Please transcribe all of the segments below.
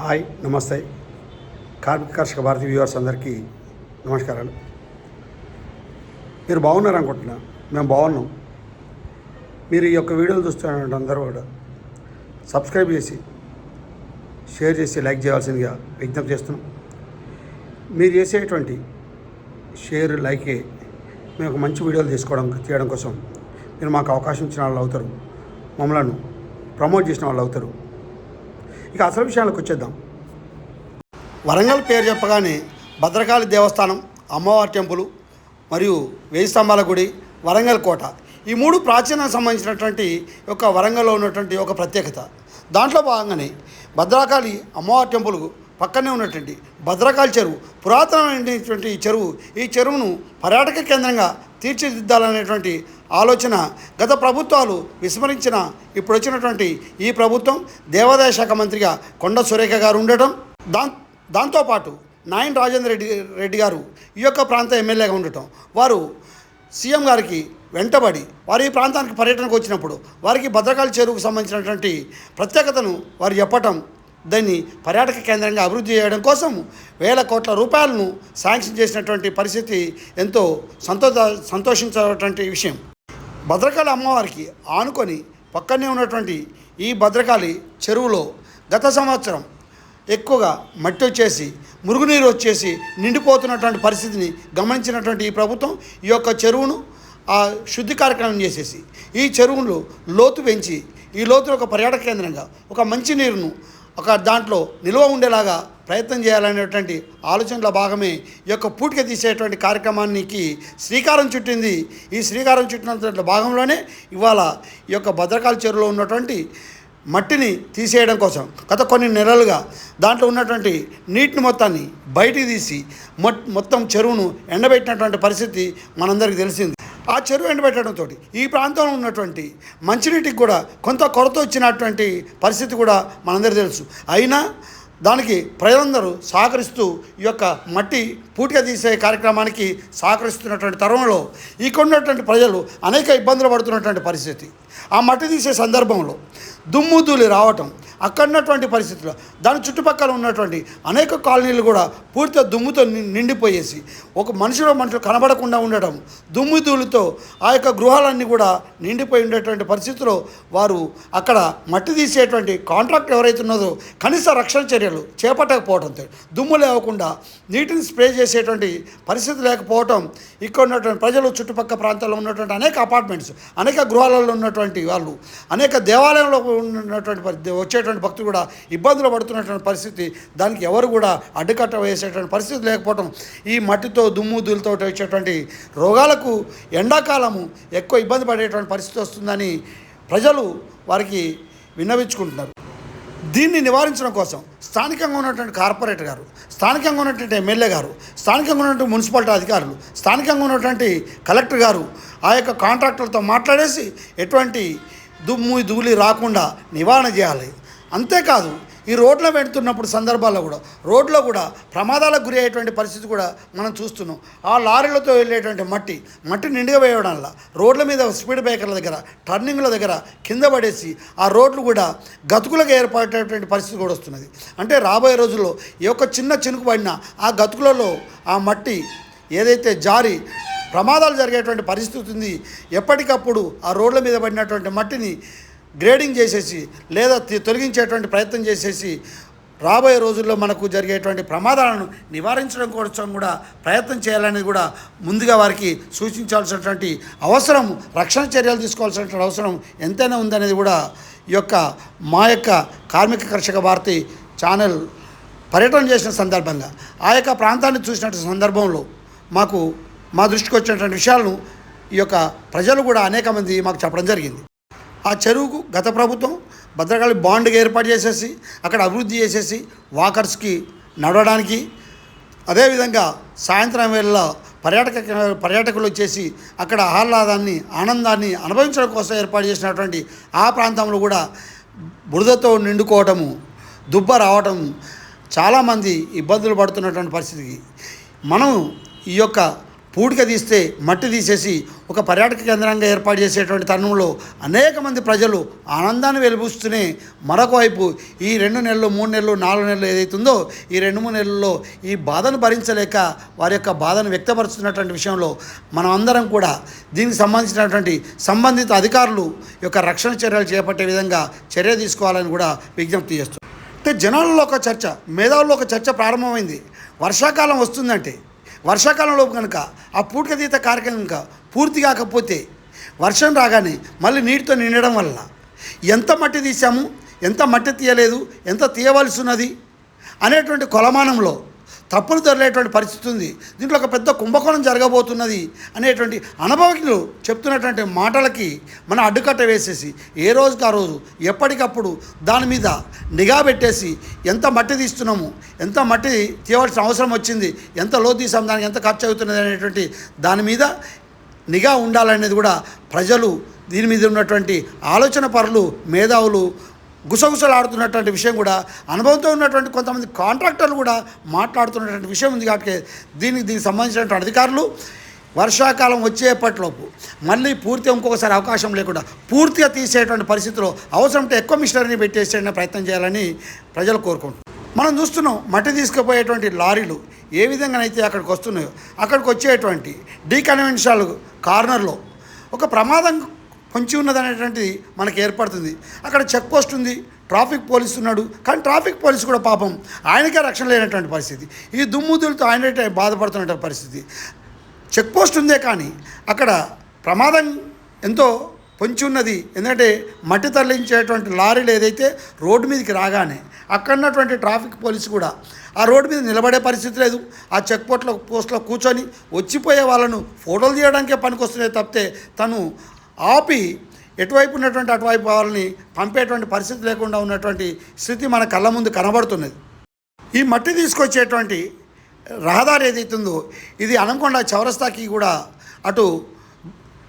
Hi నమస్తే. కార్మిక కర్షక భారతి వ్యూవర్స్ అందరికీ నమస్కారాలు. మీరు బాగున్నారు అనుకుంటున్నా మేము బాగున్నాం. మీరు ఈ యొక్క వీడియోలు చూస్తున్న అందరూ కూడా సబ్స్క్రైబ్ చేసి షేర్ చేసి లైక్ చేయాల్సిందిగా విజ్ఞప్తి చేస్తున్నాం. మీరు చేసేటువంటి షేర్ లైకే మేము ఒక మంచి వీడియోలు తీసుకోవడం తీయడం కోసం మీరు మాకు అవకాశం ఇచ్చిన వాళ్ళు అవుతారు. మమ్మలను ప్రమోట్ చేసిన వాళ్ళు అవుతారు. ఇక అసలు విషయాలకు వచ్చేద్దాం. వరంగల్ పేరు చెప్పగానే భద్రకాళి దేవస్థానం అమ్మవారి టెంపుల్ మరియు వేయి స్తంభాల గుడి వరంగల్ కోట ఈ మూడు ప్రాచీన సంబంధించినటువంటి ఒక వరంగల్లో ఉన్నటువంటి ఒక ప్రత్యేకత. దాంట్లో భాగంగానే భద్రకాళి అమ్మవారి టెంపుల్ పక్కనే ఉన్నటువంటి భద్రకాళి చెరువు పురాతనమైనటువంటి ఈ చెరువు. ఈ చెరువును పర్యాటక కేంద్రంగా తీర్చిదిద్దాలనేటువంటి ఆలోచన గత ప్రభుత్వాలు విస్మరించిన ఇప్పుడు వచ్చినటువంటి ఈ ప్రభుత్వం దేవాదాయ శాఖ మంత్రిగా కొండ సురేఖ గారు ఉండటం దా దాంతోపాటు నాయన్ రాజేంద్ర రెడ్డి రెడ్డి గారు ఈ యొక్క ప్రాంత ఎమ్మెల్యేగా ఉండటం వారు సీఎం గారికి వెంటబడి వారు ఈ ప్రాంతానికి పర్యటనకు వచ్చినప్పుడు వారికి భద్రకాళి చెరువుకు సంబంధించినటువంటి ప్రత్యేకతను వారు చెప్పటం దాన్ని పర్యాటక కేంద్రంగా అభివృద్ధి చేయడం కోసం వేల కోట్ల రూపాయలను శాంక్షన్ చేసినటువంటి పరిస్థితి ఎంతో సంతోష సంతోషించేటువంటి విషయం. భద్రకాళి అమ్మవారికి ఆనుకొని పక్కనే ఉన్నటువంటి ఈ భద్రకాళి చెరువులో గత సంవత్సరం ఎక్కువగా మట్టి వచ్చేసి మురుగునీరు వచ్చేసి నిండిపోతున్నటువంటి పరిస్థితిని గమనించినటువంటి ఈ ప్రభుత్వం ఈ యొక్క చెరువును ఆ శుద్ధి కార్యక్రమం చేసేసి ఈ చెరువును లోతు పెంచి ఈ లోతులో ఒక పర్యాటక కేంద్రంగా ఒక మంచినీరును ఒక దాంట్లో నిల్వ ఉండేలాగా ప్రయత్నం చేయాలనేటువంటి ఆలోచనలో భాగమే ఈ యొక్క పూటిక తీసేటువంటి కార్యక్రమానికి శ్రీకారం చుట్టింది. ఈ శ్రీకారం చుట్టినటువంటి భాగంలోనే ఇవాళ ఈ యొక్క భద్రకాళి చెరువులో ఉన్నటువంటి మట్టిని తీసేయడం కోసం గత కొన్ని నెలలుగా దాంట్లో ఉన్నటువంటి నీటిని మొత్తాన్ని బయటికి తీసి మొట్ మొత్తం చెరువును ఎండబెట్టినటువంటి పరిస్థితి మనందరికీ తెలిసింది. ఆ చెరువు ఎండబెట్టడంతో ఈ ప్రాంతంలో ఉన్నటువంటి మంచినీటికి కూడా కొంత కొరత వచ్చినటువంటి పరిస్థితి కూడా మనందరికీ తెలుసు. అయినా దానికి ప్రజలందరూ సహకరిస్తూ ఈ యొక్క మట్టి పూటిగా తీసే కార్యక్రమానికి సహకరిస్తున్నటువంటి తరుణంలో ఈ ఉన్నటువంటి ప్రజలు అనేక ఇబ్బందులు పడుతున్నటువంటి పరిస్థితి. ఆ మట్టి తీసే సందర్భంలో దుమ్ము ధూళి రావటం అక్కడ ఉన్నటువంటి పరిస్థితుల్లో దాని చుట్టుపక్కల ఉన్నటువంటి అనేక కాలనీలు కూడా పూర్తిగా దుమ్ముతో ని- నిండిపోయేసి ఒక మనుషులు మనుషులు కనబడకుండా ఉండటం దుమ్ము ధూళితో ఆ యొక్క గృహాలన్నీ కూడా నిండిపోయి ఉండేటువంటి పరిస్థితిలో వారు అక్కడ మట్టి తీసేటువంటి కాంట్రాక్ట్ ఎవరైతే ఉన్నదో కనీస రక్షణ చర్యలు చేపట్టకపోవడంతో దుమ్ము లేవకుండా నీటిని స్ప్రే చేసేటువంటి పరిస్థితి లేకపోవటం ఇక్కడ ఉన్నటువంటి ప్రజలు చుట్టుపక్కల ప్రాంతాల్లో ఉన్నటువంటి అనేక అపార్ట్మెంట్స్ అనేక గృహాలలో ఉన్నటువంటి వాళ్ళు అనేక దేవాలయంలో ఉన్నటువంటి పరిస్థితి వచ్చేటువంటి భక్తులు కూడా ఇబ్బందులు పడుతున్నటువంటి పరిస్థితి దానికి ఎవరు కూడా అడ్డుకట్ట వేసేటువంటి పరిస్థితి లేకపోవడం ఈ మట్టితో దుమ్ము ధూళితో వచ్చేటువంటి రోగాలకు ఎండాకాలము ఎక్కువ ఇబ్బంది పడేటువంటి పరిస్థితి వస్తుందని ప్రజలు వారికి విన్నవించుకుంటున్నారు. దీన్ని నివారించడం కోసం స్థానికంగా ఉన్నటువంటి కార్పొరేటర్ గారు స్థానికంగా ఉన్నటువంటి ఎమ్మెల్యే గారు స్థానికంగా ఉన్నటువంటి మున్సిపాలిటీ అధికారులు స్థానికంగా ఉన్నటువంటి కలెక్టర్ గారు ఆ యొక్క కాంట్రాక్టర్లతో మాట్లాడేసి ఎటువంటి దుమ్ము ధూళి రాకుండా నివారణ చేయాలి. అంతేకాదు ఈ రోడ్లో పెడుతున్నప్పుడు సందర్భాల్లో కూడా రోడ్లో కూడా ప్రమాదాలకు గురి అయ్యేటువంటి పరిస్థితి కూడా మనం చూస్తున్నాం. ఆ లారీలతో వెళ్ళేటువంటి మట్టి మట్టి నిండుగా వేయడం వల్ల రోడ్ల మీద స్పీడ్ బ్రేకర్ల దగ్గర టర్నింగ్ల దగ్గర కింద పడేసి ఆ రోడ్లు కూడా గతుకులకు ఏర్పడేటువంటి పరిస్థితి కూడా వస్తున్నది. అంటే రాబోయే రోజుల్లో ఏ ఒక్క చిన్న చినుకు పడినా ఆ గతుకులలో ఆ మట్టి ఏదైతే జారి ప్రమాదాలు జరిగేటువంటి పరిస్థితి ఉంది. ఎప్పటికప్పుడు ఆ రోడ్ల మీద పడినటువంటి మట్టిని గ్రేడింగ్ చేసేసి లేదా తొలగించేటువంటి ప్రయత్నం చేసేసి రాబోయే రోజుల్లో మనకు జరిగేటువంటి ప్రమాదాలను నివారించడం కోసం కూడా ప్రయత్నం చేయాలనేది కూడా ముందుగా వారికి సూచించాల్సినటువంటి అవసరం రక్షణ చర్యలు తీసుకోవాల్సినటువంటి అవసరం ఎంతైనా ఉందనేది కూడా ఈ యొక్క మా యొక్క కార్మిక కర్షక భారతి ఛానల్ పర్యటన చేసిన సందర్భంగా. ఆ యొక్క ప్రాంతాన్ని చూసినటువంటి సందర్భంలో మాకు మా దృష్టికి వచ్చినటువంటి విషయాలను ఈ యొక్క ప్రజలు కూడా అనేక మంది మాకు చెప్పడం జరిగింది. ఆ చెరువుకు గత ప్రభుత్వం భద్రకాళి బాండ్గా ఏర్పాటు చేసేసి అక్కడ అభివృద్ధి చేసేసి వాకర్స్కి నడవడానికి అదేవిధంగా సాయంత్రం వేళ పర్యాటక పర్యాటకులు వచ్చేసి అక్కడ ఆహ్లాదాన్ని ఆనందాన్ని అనుభవించడం కోసం ఏర్పాటు చేసినటువంటి ఆ ప్రాంతంలో కూడా బురదతో నిండుకోవటము దుబ్బ రావటం చాలామంది ఇబ్బందులు పడుతున్నటువంటి పరిస్థితికి. మనం ఈ యొక్క పూడిక తీస్తే మట్టి తీసేసి ఒక పర్యాటక కేంద్రంగా ఏర్పాటు చేసేటువంటి తరుణంలో అనేక మంది ప్రజలు ఆనందాన్ని వెలిపిస్తూనే మరొక వైపు ఈ రెండు నెలలు మూడు నెలలు నాలుగు నెలలు ఏదైతుందో ఈ రెండు మూడు నెలల్లో ఈ బాధను భరించలేక వారి యొక్క బాధను వ్యక్తపరుస్తున్నటువంటి విషయంలో మనం అందరం కూడా దీనికి సంబంధించినటువంటి సంబంధిత అధికారులు యొక్క రక్షణ చర్యలు చేపట్టే విధంగా చర్య తీసుకోవాలని కూడా విజ్ఞప్తి చేస్తున్నారు. అంటే జనాలలో ఒక చర్చ మేధావుల్లో ఒక చర్చ ప్రారంభమైంది. వర్షాకాలం వస్తుందంటే వర్షాకాలంలో కనుక ఆ పూటక తీత కార్యక్రమం కనుక పూర్తి కాకపోతే వర్షం రాగానే మళ్ళీ నీటితో నిండడం వల్ల ఎంత మట్టి తీసాము ఎంత మట్టి తీయలేదు ఎంత తీయవలసి ఉన్నది అనేటువంటి కొలమానంలో తప్పులు దొరలేటువంటి పరిస్థితి ఉంది. దీంట్లో ఒక పెద్ద కుంభకోణం జరగబోతున్నది అనేటువంటి అనుభవజ్ఞులు చెప్తున్నటువంటి మాటలకి మనం అడ్డుకట్ట వేసేసి ఏ రోజుకి ఆ రోజు? ఎప్పటికప్పుడు దాని మీద నిఘా పెట్టేసి ఎంత మట్టి తీస్తున్నాము? ఎంత మట్టి తీయవలసిన అవసరం వచ్చింది? ఎంత లో తీసాం దానికి ఎంత ఖర్చు అవుతున్నది? అనేటువంటి దాని మీద నిఘా ఉండాలనేది కూడా ప్రజలు దీని మీద ఉన్నటువంటి ఆలోచన పరులు మేధావులు గుసగుసలాడుతున్నటువంటి విషయం కూడా అనుభవంతో ఉన్నటువంటి కొంతమంది కాంట్రాక్టర్లు కూడా మాట్లాడుతున్నటువంటి విషయం ఉంది కాబట్టి దీనికి దీనికి సంబంధించినటువంటి అధికారులు వర్షాకాలం వచ్చేపట్లోపు మళ్ళీ పూర్తిగా ఇంకొకసారి అవకాశం లేకుండా పూర్తిగా తీసేటువంటి పరిస్థితిలో అవసరంటే ఎక్కువ మిషనరీని పెట్టేసే ప్రయత్నం చేయాలని ప్రజలు కోరుకుంటున్నారు. మనం చూస్తున్నాం మట్టి తీసుకుపోయేటువంటి లారీలు ఏ విధంగానైతే అక్కడికి వస్తున్నాయో అక్కడికి వచ్చేటువంటి డీకన్వెన్షనల్ కార్నర్లో ఒక ప్రమాదం పొంచి ఉన్నదనేటువంటిది మనకు ఏర్పడుతుంది. అక్కడ చెక్ పోస్ట్ ఉంది ట్రాఫిక్ పోలీసు ఉన్నాడు కానీ ట్రాఫిక్ పోలీసు కూడా పాపం ఆయనకే రక్షణ లేనటువంటి పరిస్థితి. ఈ దుమ్ముదులతో ఆయన బాధపడుతున్నటువంటి పరిస్థితి. చెక్ పోస్ట్ ఉందే కానీ అక్కడ ప్రమాదం ఎంతో పొంచి ఉన్నది. ఎందుకంటే మట్టి తరలించేటువంటి లారీలు ఏదైతే రోడ్డు మీదకి రాగానే అక్కడ ఉన్నటువంటి ట్రాఫిక్ పోలీసు కూడా ఆ రోడ్డు మీద నిలబడే పరిస్థితి లేదు. ఆ చెక్ పోస్ట్లో పోస్ట్లో కూర్చొని వచ్చిపోయే వాళ్ళను ఫోటోలు తీయడానికే పనికొస్తున్నాయి తప్పితే తను ఆపి ఎటువైపు ఉన్నటువంటి అటువైపు వాళ్ళని పంపేటువంటి పరిస్థితి లేకుండా ఉన్నటువంటి స్థితి మన కళ్ళ ముందు కనబడుతున్నది. ఈ మట్టి తీసుకొచ్చేటువంటి రహదారి ఏదైతుందో ఇది అనకొండ చౌరస్తాకి కూడా అటు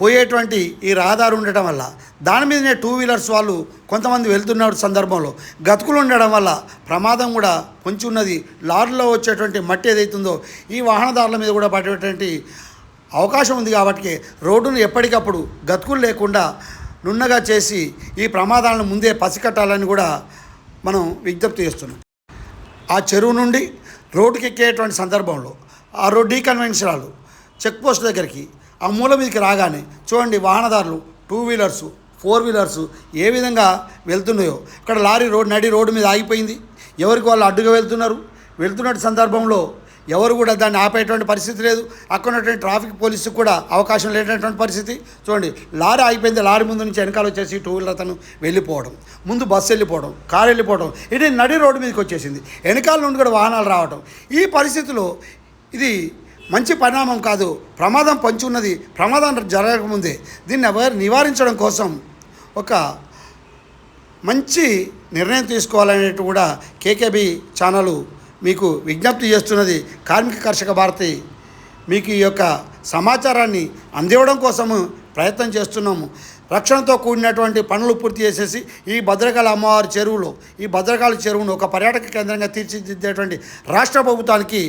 పోయేటువంటి ఈ రహదారి ఉండటం వల్ల దాని మీదనే టూ వీలర్స్ వాళ్ళు కొంతమంది వెళ్తున్న సందర్భంలో. గతుకులు ఉండడం వల్ల ప్రమాదం కూడా పొంచి ఉన్నది లారీలో వచ్చేటువంటి మట్టి ఏదైతుందో ఈ వాహనదారుల మీద కూడా పడేటువంటి అవకాశం ఉంది కాబట్టి రోడ్డును ఎప్పటికప్పుడు గతుకులు లేకుండా నున్నగా చేసి ఈ ప్రమాదాలను ముందే పసికట్టాలని కూడా మనం విజ్ఞప్తి చేస్తున్నాం. ఆ చెరువు నుండి రోడ్డుకి ఎక్కేటువంటి సందర్భంలో ఆ రోడ్ డీకన్వెన్షనాలు చెక్ పోస్ట్ దగ్గరికి ఆ మూల మీదకి రాగానే చూడండి వాహనదారులు టూ వీలర్సు ఫోర్ వీలర్స్ ఏ విధంగా వెళ్తున్నాయో. ఇక్కడ లారీ రోడ్ నడి రోడ్డు మీద ఆగిపోయింది. ఎవరికి వాళ్ళు అడ్డుగా వెళ్తున్నారు? వెళ్తున్న సందర్భంలో ఎవరు కూడా దాన్ని ఆపేటువంటి పరిస్థితి లేదు. అక్కడ ఉన్నటువంటి ట్రాఫిక్ పోలీసుకు కూడా అవకాశం లేనటువంటి పరిస్థితి. చూడండి లారీ ఆగిపోయింది లారీ ముందు నుంచి వెనకాల వచ్చేసి టూ వీలర్ అతను వెళ్ళిపోవడం ముందు బస్సు వెళ్ళిపోవడం కారు వెళ్ళిపోవడం ఇది నడి రోడ్డు మీదకి వచ్చేసింది. వెనకాల నుండి కూడా వాహనాలు రావడం. ఈ పరిస్థితిలో ఇది మంచి పరిణామం కాదు. ప్రమాదం పంచి ఉన్నది. ప్రమాదం జరగకముందే. దీన్ని ఎవరు నివారించడం కోసం ఒక మంచి నిర్ణయం తీసుకోవాలనేట్టు కూడా కేకేబి ఛానల్ మీకు విజ్ఞప్తి చేస్తున్నది కార్మిక కర్షక భారతి. మీకు ఈ యొక్క సమాచారాన్ని అందివ్వడం కోసము ప్రయత్నం చేస్తున్నాము. రక్షణతో కూడినటువంటి పనులు పూర్తి చేసేసి ఈ భద్రకాళ అమ్మవారి చెరువులో ఈ భద్రకాళ చెరువును ఒక పర్యాటక కేంద్రంగా తీర్చిదిద్దేటువంటి రాష్ట్ర ప్రభుత్వానికి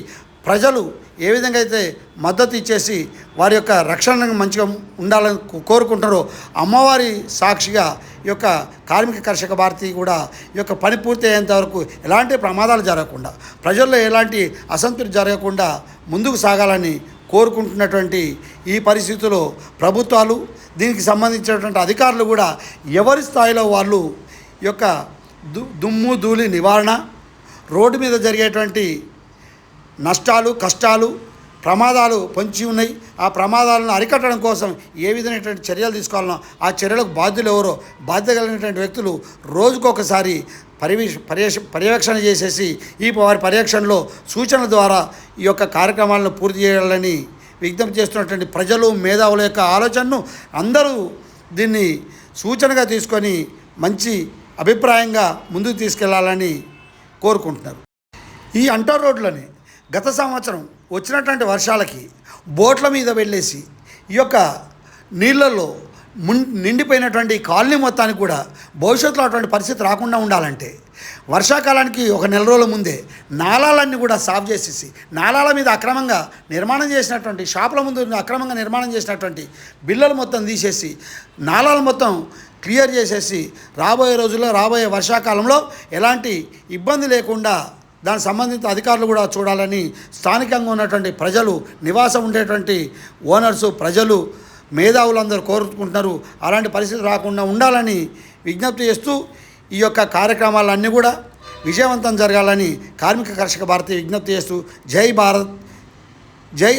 ప్రజలు ఏ విధంగా అయితే మద్దతు ఇచ్చేసి వారి యొక్క రక్షణను మంచిగా ఉండాలని కోరుకుంటారో అమ్మవారి సాక్షిగా ఈ యొక్క కార్మిక కర్షక భారతి కూడా ఈ యొక్క పని పూర్తి అయ్యేంత వరకు ఎలాంటి ప్రమాదాలు జరగకుండా ప్రజల్లో ఎలాంటి అసంతృప్తి జరగకుండా ముందుకు సాగాలని కోరుకుంటున్నటువంటి ఈ పరిస్థితుల్లో ప్రభుత్వాలు దీనికి సంబంధించినటువంటి అధికారులు కూడా ఎవరి స్థాయిలో వాళ్ళు యొక్క దు దుమ్ము ధూళి నివారణ రోడ్డు మీద జరిగేటువంటి నష్టాలు కష్టాలు ప్రమాదాలు పొంచి ఉన్నాయి. ఆ ప్రమాదాలను అరికట్టడం కోసం ఏ విధమైనటువంటి చర్యలు తీసుకోవాలనో ఆ చర్యలకు బాధ్యులు ఎవరో బాధ్యత కలిగినటువంటి వ్యక్తులు రోజుకొకసారి పరివేష పర్యవేక్ష పర్యవేక్షణ చేసేసి ఈ వారి పర్యవేక్షణలో సూచనల ద్వారా ఈ యొక్క కార్యక్రమాలను పూర్తి చేయాలని విజ్ఞప్తి చేస్తున్నటువంటి ప్రజలు మేధావుల యొక్క ఆలోచనను అందరూ దీన్ని సూచనగా తీసుకొని మంచి అభిప్రాయంగా ముందుకు తీసుకెళ్ళాలని కోరుకుంటున్నారు. ఈ అంటర్ రోడ్లని గత సంవత్సరం వచ్చినటువంటి వర్షాలకి బోట్ల మీద వెళ్ళేసి ఈ యొక్క నీళ్ళల్లో మున్ నిండిపోయినటువంటి కాలనీ మొత్తానికి కూడా భవిష్యత్తులో అటువంటి పరిస్థితి రాకుండా ఉండాలంటే వర్షాకాలానికి ఒక నెల రోజుల ముందే నాలాలన్నీ కూడా సాఫ్ చేసేసి నాలాల మీద అక్రమంగా నిర్మాణం చేసినటువంటి షాపుల ముందు అక్రమంగా నిర్మాణం చేసినటువంటి బిల్లలు మొత్తం తీసేసి నాలాలు మొత్తం క్లియర్ చేసేసి రాబోయే రోజుల్లో రాబోయే వర్షాకాలంలో ఎలాంటి ఇబ్బంది లేకుండా దానికి సంబంధిత అధికారులు కూడా చూడాలని స్థానికంగా ఉన్నటువంటి ప్రజలు నివాసం ఉండేటువంటి ఓనర్సు ప్రజలు మేధావులందరూ కోరుకుంటున్నారు. అలాంటి పరిస్థితి రాకుండా ఉండాలని విజ్ఞప్తి చేస్తూ ఈ యొక్క కార్యక్రమాలన్నీ కూడా విజయవంతం జరగాలని కార్మిక కర్షక భారతి విజ్ఞప్తి చేస్తూ జై భారత్ జై